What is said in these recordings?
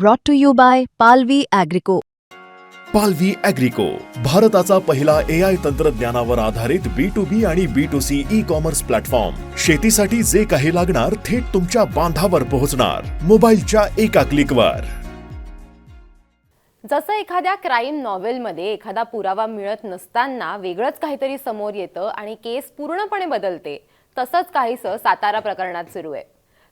brought to you by Palvi Agrico. पालवी अॅग्रिको भारताचा पहिला ए आय तंत्रज्ञानावर आधारित बी टू बी आणि B to C e commerce platform शेतीसाठी जे काही लागणार थेट तुमच्या बांधावर पोहोचणार. मोबाईलच्या एका क्लिकवर जसं एखाद्या क्राईम नॉव्हेलमध्ये एखादा पुरावा मिळत नसताना वेगळंच काहीतरी समोर येतं आणि केस पूर्णपणे बदलते तसंच काहीसं सातारा प्रकरणात सुरू आहे.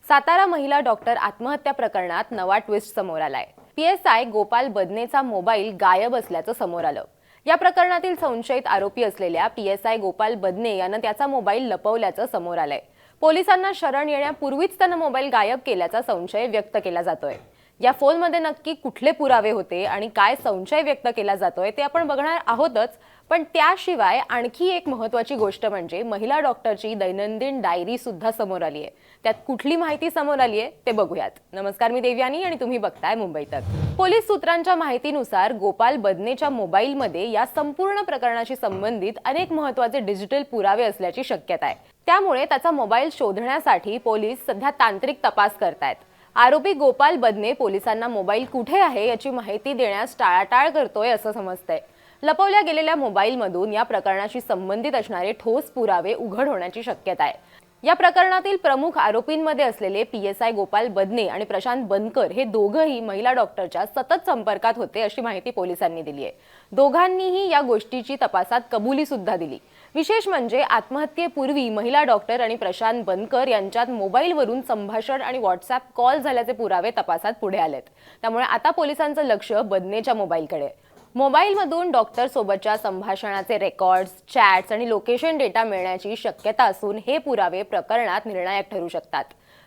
सातारा महिला डॉक्टर आत्महत्या प्रकरणात नवा ट्विस्ट समोर आलाय. पी एस आय गोपाल बदनेचा मोबाईल गायब असल्याचं समोर आलं. या प्रकरणातील संशयित आरोपी असलेल्या P S I Gopal Badne यानं त्याचा मोबाईल लपवल्याचं समोर आलंय. पोलिसांना शरण येण्यापूर्वीच त्यानं मोबाईल गायब केल्याचा संशय व्यक्त केला जातोय. या फोनमध्ये नक्की कुठले पुरावे होते आणि काय संशय व्यक्त केला जातोय ते आपण बघणार आहोतच. पण त्याशिवाय आणखी एक महत्वाची गोष्ट म्हणजे महिला डॉक्टरची दैनंदिन डायरी सुद्धा समोर आली आहे. त्यात कुठली माहिती समोर आली आहे ते बघूयात. नमस्कार मी देवयानी आणि तुम्ही बघताय मुंबई तक पोलीस सूत्रांच्या माहितीनुसार गोपाल बदनेच्या मोबाईलमध्ये या संपूर्ण प्रकरणाशी संबंधित अनेक महत्त्वाचे डिजिटल पुरावे असल्याची शक्यता आहे. त्यामुळे त्याचा मोबाईल शोधण्यासाठी पोलीस सध्या तांत्रिक तपास करतायत. आरोपी गोपाल बदने पोलिसांना मोबाईल कुठे आहे याची माहिती देण्यास टाळाटाळ करतोय असं समजतंय. लपवल्या गेलेल्या मोबाईलमधून या प्रकरणाशी संबंधित असणारे ठोस पुरावे उघड होण्याची शक्यता आहे. या प्रकरणातील प्रमुख आरोपींमध्ये असलेले P S I Gopal Badne आणि प्रशांत बनकर हे दोघंही महिला डॉक्टरच्या सतत संपर्कात होते अशी माहिती पोलिसांनी दिली आहे. दोघांनीही या गोष्टीची तपासात कबुली सुद्धा दिली. विशेष म्हणजे आत्महत्येपूर्वी महिला डॉक्टर आणि प्रशांत बनकर यांच्यात मोबाईलवरून संभाषण आणि व्हॉट्सअप कॉल झाल्याचे पुरावे तपासात पुढे आलेत. त्यामुळे आता पोलिसांचं लक्ष बदनेच्या मोबाईलकडे आहे. मोबाईलमधून डॉक्टर सोबतच्या संभाषणाचे रेकॉर्ड्स चॅट्स आणि लोकेशन डेटा मिळण्याची शक्यता असून हे पुरावे प्रकरणात निर्णायक ठरू शकतात.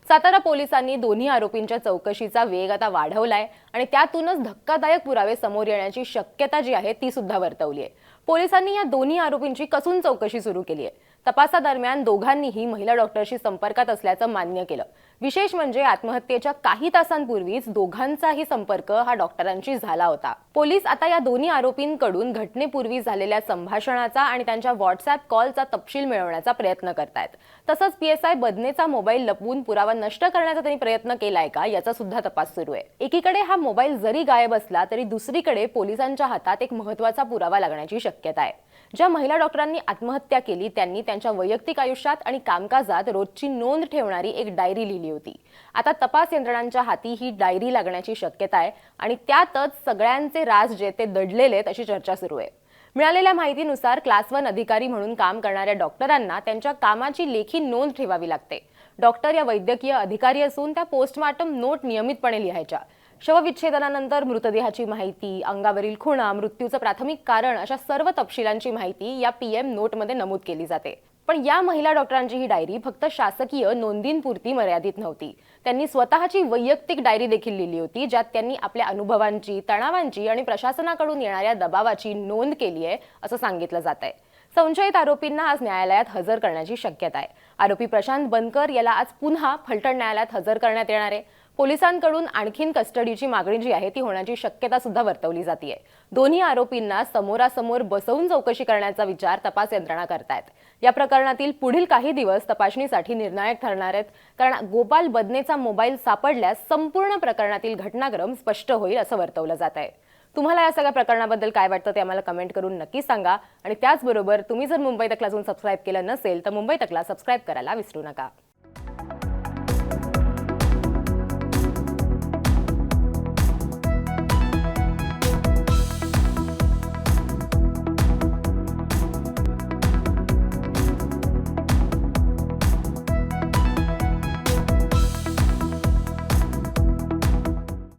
सातारा पोलिसांनी दोन्ही आरोपींच्या चौकशीचा वेग आता वाढवलाय आणि त्यातूनच धक्कादायक पुरावे समोर येण्याची शक्यता जी आहे ती सुद्धा वर्तवली आहे पोलिसांनी या दोन्ही आरोपींची कसून चौकशी सुरू केली आहे तपासादरम्यान दोघांनीही महिला डॉक्टरशी संपर्कात असल्याचं मान्य केलं. विशेष म्हणजे आत्महत्येच्या काही तासांपूर्वीच दोघांचाही संपर्क हा डॉक्टरांशी झाला होता. पोलीस आता या दोन्ही आरोपींकडून घटनेपूर्वी झालेल्या संभाषणाचा आणि त्यांच्या व्हॉट्सअप कॉलचा तपशील मिळवण्याचा प्रयत्न करतायत. तसंच पीएसआय बदनेचा मोबाईल लपवून पुरावा नष्ट करण्याचा त्यांनी प्रयत्न केलाय का याचा सुद्धा तपास सुरू आहे. एकीकडे हा मोबाईल जरी गायब असला तरी दुसरीकडे पोलिसांच्या हातात एक महत्त्वाचा पुरावा लागण्याची शक्यता आहे. ज्या महिला डॉक्टरांनी आत्महत्या केली त्यांनी त्यांच्या वैयक्तिक आयुष्यात आणि कामकाजात रोजची नोंद ठेवणारी एक डायरी लिहिली होती. आता तपास यंत्रणांच्या हाती ही डायरी लागण्याची शक्यता आहे आणि त्यातच सगळ्यांचे राज जे ते दडलेले आहेत अशी चर्चा सुरू आहे. मिळालेल्या माहितीनुसार क्लास वन अधिकारी म्हणून काम करणाऱ्या डॉक्टरांना त्यांच्या कामाची लेखी नोंद ठेवावी लागते. डॉक्टर या वैद्यकीय अधिकारी असून त्या पोस्टमार्टम नोट नियमितपणे लिहायच्या. शवविच्छेदनानंतर मृतदेहाची माहिती अंगावरील खुणा मृत्यूचं प्राथमिक कारण अशा सर्व तपशिलांची माहिती या पीएम नोटमध्ये नमूद केली जाते. पण या महिला डॉक्टरांची ही डायरी फक्त शासकीय नोंदींपुरती मर्यादित नव्हती. त्यांनी स्वतःची वैयक्तिक डायरी देखील लिहिली होती ज्यात त्यांनी आपल्या अनुभवांची तणावांची आणि प्रशासनाकडून येणाऱ्या दबावाची नोंद केली आहे असं सांगितलं जात आहे. संशयित आरोपींना आज न्यायालयात हजर करण्याची शक्यता आहे. आरोपी प्रशांत बनकर याला आज पुन्हा फलटण न्यायालयात हजर करण्यात येणार आहे. पोलिसांकडून आणखीन कस्टडीची मागणी जी आहे ती होण्याची शक्यता सुद्धा वर्तवली जाते दोन्ही आरोपींना समोरासमोर बसवून चौकशी करण्याचा विचार तपास यंत्रणा करतायत. या प्रकरणातील पुढील काही दिवस तपासणीसाठी निर्णायक ठरणार आहेत कारण गोपाल बदनेचा मोबाईल सापडल्यास संपूर्ण प्रकरणातील घटनाक्रम स्पष्ट होईल असं वर्तवलं जात आहे तुम्हाला या सगळ्या प्रकरणाबद्दल काय वाटतं ते आम्हाला कमेंट करून नक्की सांगा. आणि त्याचबरोबर तुम्ही जर मुंबई तकला अजून सबस्क्राईब केलं नसेल तर मुंबई तकला सबस्क्राईब करायला विसरू नका.